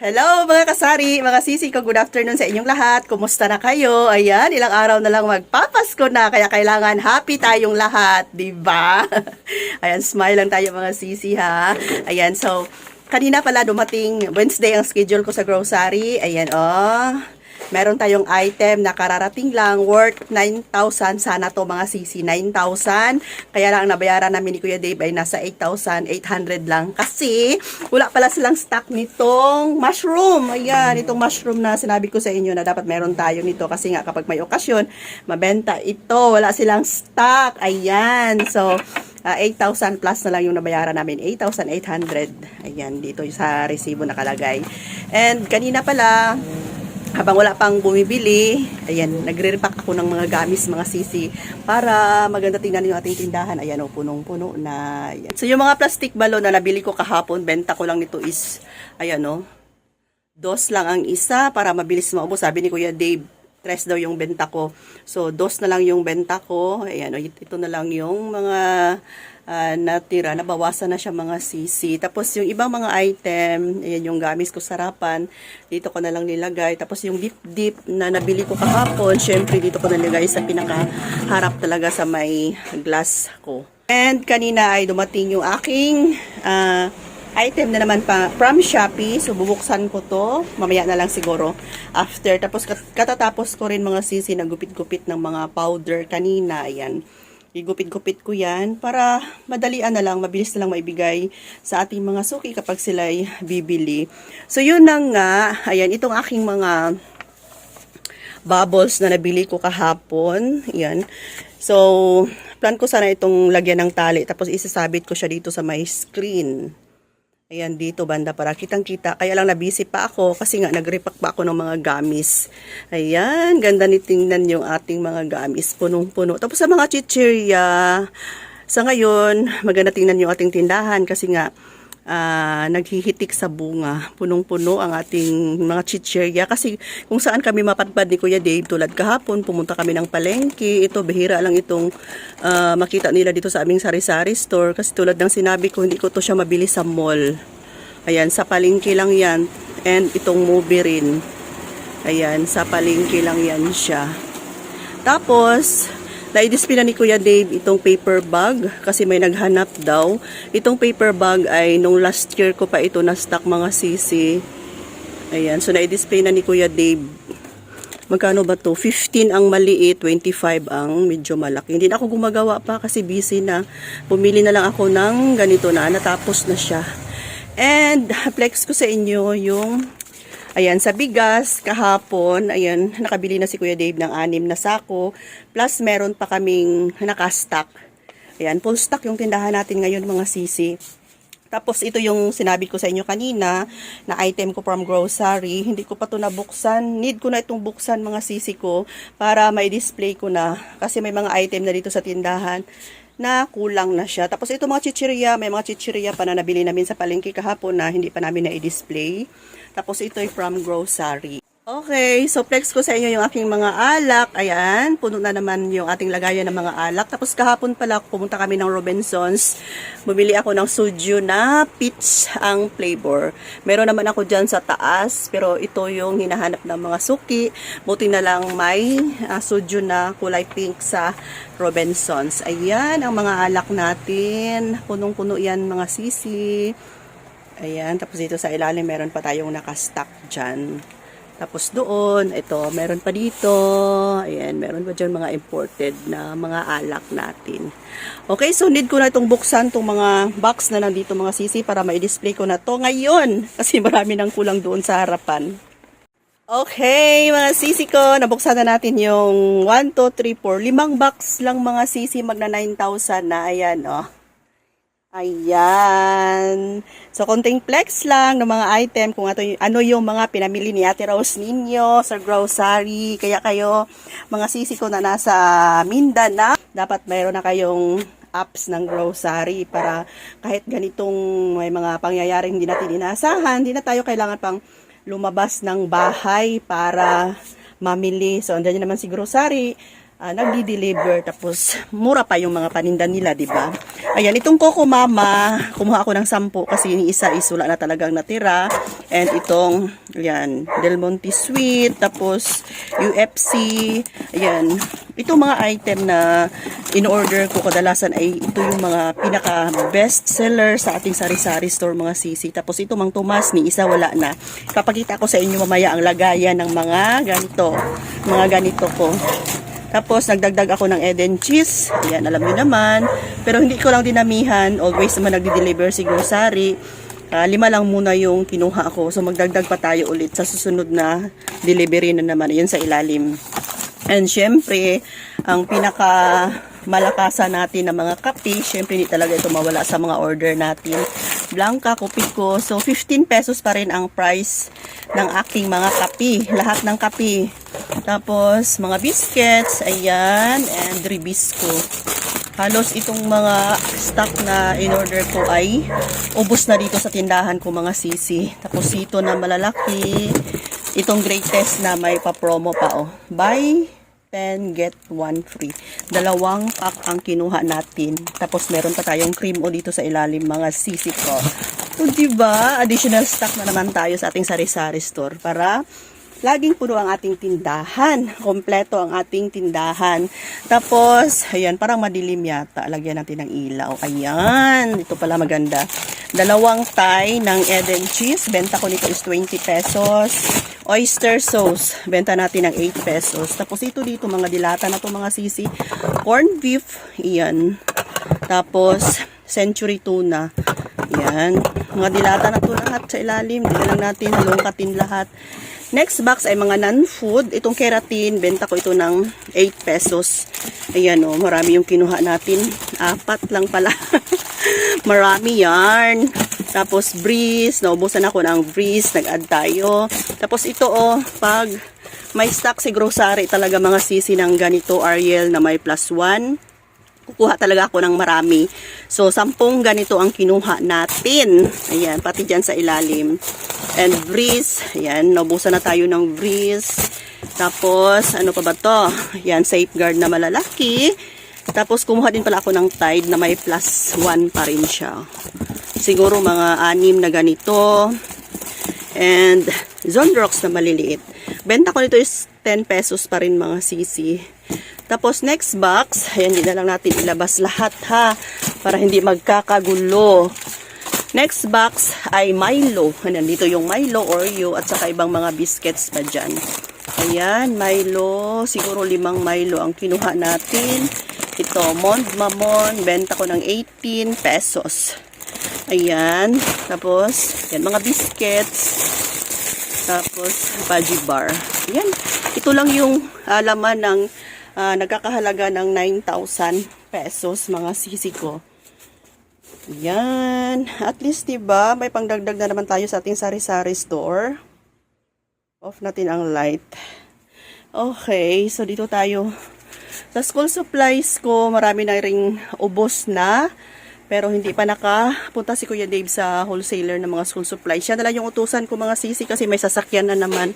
Hello mga kasari, mga sisi ko, good afternoon sa inyong lahat. Kumusta na kayo? Ayan, ilang araw na lang magpapasko na, kaya kailangan happy tayong lahat, di ba? Ayan, smile lang tayo mga sisi ha. Ayan, so, kanina pala dumating, Wednesday ang schedule ko sa grocery. Ayan, oh. Meron tayong item na kararating lang worth 9,000 sana to mga sisi 9,000 kaya lang ang nabayaran namin ni Kuya Dave ay nasa 8,800 lang. Kasi wala pala silang stock nitong mushroom. Ayan itong mushroom na sinabi ko sa inyo na dapat meron tayo nito. Kasi nga kapag may okasyon mabenta ito. Wala silang stock. Ayan so Ah, 8,000 plus na lang yung nabayaran namin. 8,800. Ayan, dito sa resibo nakalagay. And kanina pala, habang wala pang bumibili, ayan, nagre-repack ako ng mga gamis, mga sisi, para maganda tingnan yung ating tindahan. Ayan, o, punong-puno na. Ayan. So, yung mga plastic balon na nabili ko kahapon, benta ko lang nito is, ayan, o, dos lang ang isa para mabilis maubos. Sabi ni Kuya Dave, tres daw yung benta ko. So, dos na lang yung benta ko. Ayan, ito na lang yung mga ah, natira. Nabawasan na siya mga sisi. Tapos, yung ibang mga item, ayan yung gamis ko sarapan, dito ko na lang nilagay. Tapos, yung dip-dip na nabili ko kahapon, syempre dito ko nilagay sa pinakaharap talaga sa may glass ko. And kanina ay dumating yung aking ah, item na naman pa from Shopee. So, bubuksan ko to. Mamaya na lang siguro. After. Tapos, kat- katatapos ko rin mga sisi na gupit-gupit ng mga powder kanina. Ayan. Igupit-gupit ko yan para madalian na lang, mabilis na lang maibigay sa ating mga suki kapag sila'y bibili. So, yun na nga. Ayan, itong aking mga bubbles na nabili ko kahapon. Yan. So, plan ko sana itong lagyan ng tali tapos isasabit ko siya dito sa may screen. Ayan, dito banda para kitang-kita. Kaya lang nabisi pa ako kasi nga nag-repack pa ako ng mga gamis. Ayan, ganda ni tingnan yung ating mga gamis. Punong-puno. Tapos sa mga chichirya, sa ngayon, maganda tingnan yung ating tindahan kasi nga ah, naghihitik sa bunga. Punong-puno ang ating mga chichirya. Kasi kung saan kami mapadpad ni Kuya Dave, tulad kahapon, pumunta kami ng palengke. Ito, bihira lang itong ah, makita nila dito sa aming sari-sari store. Kasi tulad ng sinabi ko, hindi ko to siya mabili sa mall. Ayan, sa palengke lang yan. And itong movie rin. Ayan, sa palengke lang yan siya. Tapos, naidispila ni Kuya Dave itong paper bag kasi may naghanap daw. Itong paper bag ay nung last year ko pa ito na stock mga sisi. Ayan, so na-display na ni Kuya Dave. Magkano ba to? 15 ang maliit, 25 ang medyo malaki. Hindi na ako gumagawa pa kasi busy na. Bumili na lang ako ng ganito na, natapos na siya. And flex ko sa inyo yung Ayan, sa bigas, kahapon, ayan, nakabili na si Kuya Dave ng anim na sako. Plus, meron pa kaming nakastock. Ayan, full stock yung tindahan natin ngayon mga sisi. Tapos, ito yung sinabi ko sa inyo kanina, na item ko from grocery. Hindi ko pa to nabuksan. Need ko na itong buksan mga sisi ko para may display ko na. Kasi may mga item na dito sa tindahan na kulang na siya. Tapos ito mga chichirya, may mga chichirya pa na nabili namin sa palengke kahapon na hindi pa namin na-display. Tapos ito ay from grocery. Okay, so flex ko sa inyo yung aking mga alak. Ayan, puno na naman yung ating lagayan ng mga alak. Tapos kahapon pala, pumunta kami ng Robinsons. Bumili ako ng suju na peach ang flavor. Meron naman ako dyan sa taas, pero ito yung hinahanap ng mga suki. Buti na lang may ah, suju na kulay pink sa Robinsons. Ayan, ang mga alak natin. Punong-puno yan mga sisi. Ayan, tapos dito sa ilalim meron pa tayong nakastock dyan. Tapos doon, ito, meron pa dito. Ayan, meron pa dyan mga imported na mga alak natin. Okay, so need ko na itong buksan itong mga box na nandito mga sisi para ma-display ko na to ngayon. Kasi marami nang kulang doon sa harapan. Okay, mga sisi ko, nabuksan na natin yung 1, 2, 3, 4. Limang box lang mga sisi, magna 9,000 na. Ayan, oh. Ayan. So, konting flex lang ng mga item kung ato, ano yung mga pinamili ni Ate Rose ninyo sa grocery. Kaya kayo, mga sisi ko na nasa Mindanao, dapat mayroon na kayong apps ng grocery para kahit ganitong may mga pangyayaring hindi natin inasahan, hindi na tayo kailangan pang lumabas ng bahay para mamili. So, andyan naman si grocery ah, nagdi-deliver tapos mura pa yung mga paninda nila, di ba? Ayan, itong Coco Mama, kumuha ako ng sampu kasi yung isa is wala na talagang natira. And itong, ayan, Del Monte Sweet, tapos UFC, ayan. Itong mga item na in-order ko kadalasan ay ito yung mga pinaka best seller sa ating sari-sari store mga sisi. Tapos ito mang Tomas ni isa wala na. Kapakita ko sa inyo mamaya ang lagayan ng mga ganito. Mga ganito ko. Tapos, nagdagdag ako ng Eden cheese. Ayan, alam niyo naman. Pero hindi ko lang dinamihan. Always naman nagdi-deliver si grocery. Ah, lima lang muna yung kinuha ko. So, magdagdag pa tayo ulit sa susunod na delivery na naman. Yun sa ilalim. And syempre, ang pinaka malakasan natin ng mga kape, syempre hindi talaga ito mawala sa mga order natin. Blanca, Kopiko. So, 15 pesos pa rin ang price ng aking mga kape. Lahat ng kape. Tapos, mga biscuits, ayan, and ribisco. Halos itong mga stock na in-order ko ay ubos na dito sa tindahan ko mga sisi. Tapos ito na malalaki. Itong greatest na may pa-promo pa oh. Buy 10, get 1 free. Dalawang pack ang kinuha natin. Tapos meron pa tayong cream o dito sa ilalim mga sisi ko. So, diba? Additional stock na naman tayo sa ating sari-sari store para laging puno ang ating tindahan. Kompleto ang ating tindahan. Tapos, ayan, parang madilim yata. Lagyan natin ng ilaw. Ayan, ito pala maganda. Dalawang tie ng Eden cheese. Benta ko nito is 20 pesos. Oyster sauce. Benta natin ng 8 pesos. Tapos ito dito, mga dilata na to mga sisi. Corned beef. Ayan. Tapos, century tuna. Ayan. Mga dilata na to lahat sa ilalim. Dito lang natin halongkatin lahat. Next box ay mga non-food. Itong keratin, benta ko ito ng 8 pesos. Ayan o, marami yung kinuha natin. Apat lang pala. marami yarn. Tapos breeze, naubusan ako ng breeze, nag-add tayo. Tapos ito o, pag may stock si grocery talaga mga sisi ng ganito Ariel na may plus 1 kukuha talaga ako ng marami. So, sampung ganito ang kinuha natin. Ayan, pati dyan sa ilalim. And breeze. Ayan, naubusan na tayo ng breeze. Tapos, ano pa ba to? Ayan, safeguard na malalaki. Tapos, kumuha din pala ako ng tide na may plus 1 pa rin siya. Siguro mga anim na ganito. And, Zondrox na maliliit. Benta ko nito is 10 pesos pa rin mga sisi. Tapos next box, ayan, hindi na lang natin ilabas lahat ha, para hindi magkakagulo. Next box ay Milo. Nandito yung Milo, Oreo, at saka ibang mga biscuits pa dyan. Ayan, Milo. Siguro limang Milo ang kinuha natin. Ito, Mond Mamon. Benta ko ng 18 pesos. Ayan. Tapos, yan, mga biscuits. Tapos, Paji Bar. Ayan. Ito lang yung uh, laman ng uh, nagkakahalaga ng 9,000 pesos mga sisi ko. Yan. At least, diba, may pangdagdag na naman tayo sa ating sari-sari store. Off natin ang light. Okay, so dito tayo. Sa school supplies ko, marami na ring ubos na. Pero hindi pa nakapunta si Kuya Dave sa wholesaler ng mga school supplies. Siya na lang yung utusan ko mga sisi kasi may sasakyan na naman.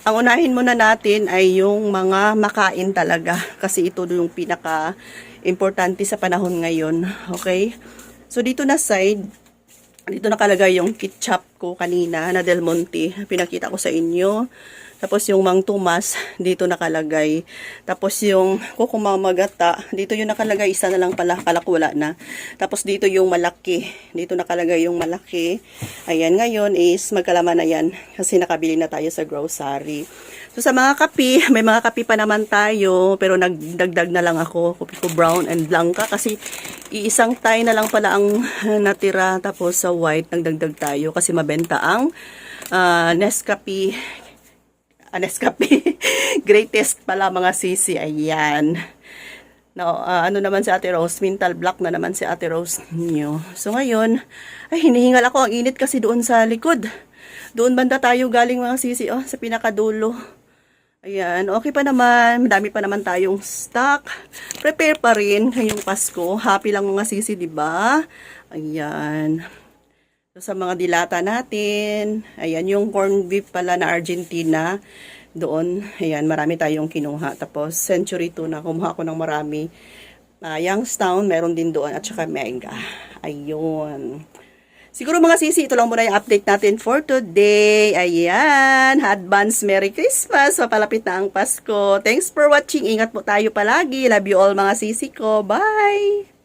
Ang unahin muna natin ay yung mga makain talaga. Kasi ito yung pinaka importante sa panahon ngayon. Okay? So dito na side, dito nakalagay yung ketchup ko kanina na Del Monte. Pinakita ko sa inyo. Tapos yung Mang Tomas, dito nakalagay. Tapos yung kukumamagata, dito yung nakalagay, isa na lang pala, kalak wala na. Tapos dito yung malaki, dito nakalagay yung malaki. Ayan, ngayon is magkalaman na yan kasi nakabili na tayo sa grocery. So sa mga kapi, may mga kapi pa naman tayo, pero nagdagdag na lang ako, kopi ko brown and blanca kasi iisang tayo na lang pala ang natira. Tapos sa white, nagdagdag tayo kasi mabenta ang uh, Nescafe uh, Nescafe. Greatest pala mga sisi. Ayan. No, uh, ano naman si Ate Rose? Mental block na naman si Ate Rose niyo. So ngayon, ay hinihingal ako. Ang init kasi doon sa likod. Doon banda tayo galing mga sisi. Oh, sa pinakadulo. Ayan, okay pa naman. Madami pa naman tayong stock. Prepare pa rin ngayong Pasko. Happy lang mga sisi, di ba? Ayan. So, sa mga dilata natin, ayan yung corned beef pala na Argentina. doon. Ayan, marami tayong kinuha. Tapos, Century 2 na kumuha ko ng marami. Uh, Youngstown, meron din doon. At saka Mega. Ayun. Siguro mga sisi, ito lang muna yung update natin for today. Ayan, advance Merry Christmas. Mapalapit na ang Pasko. Thanks for watching. Ingat po tayo palagi. Love you all mga sisi ko. Bye!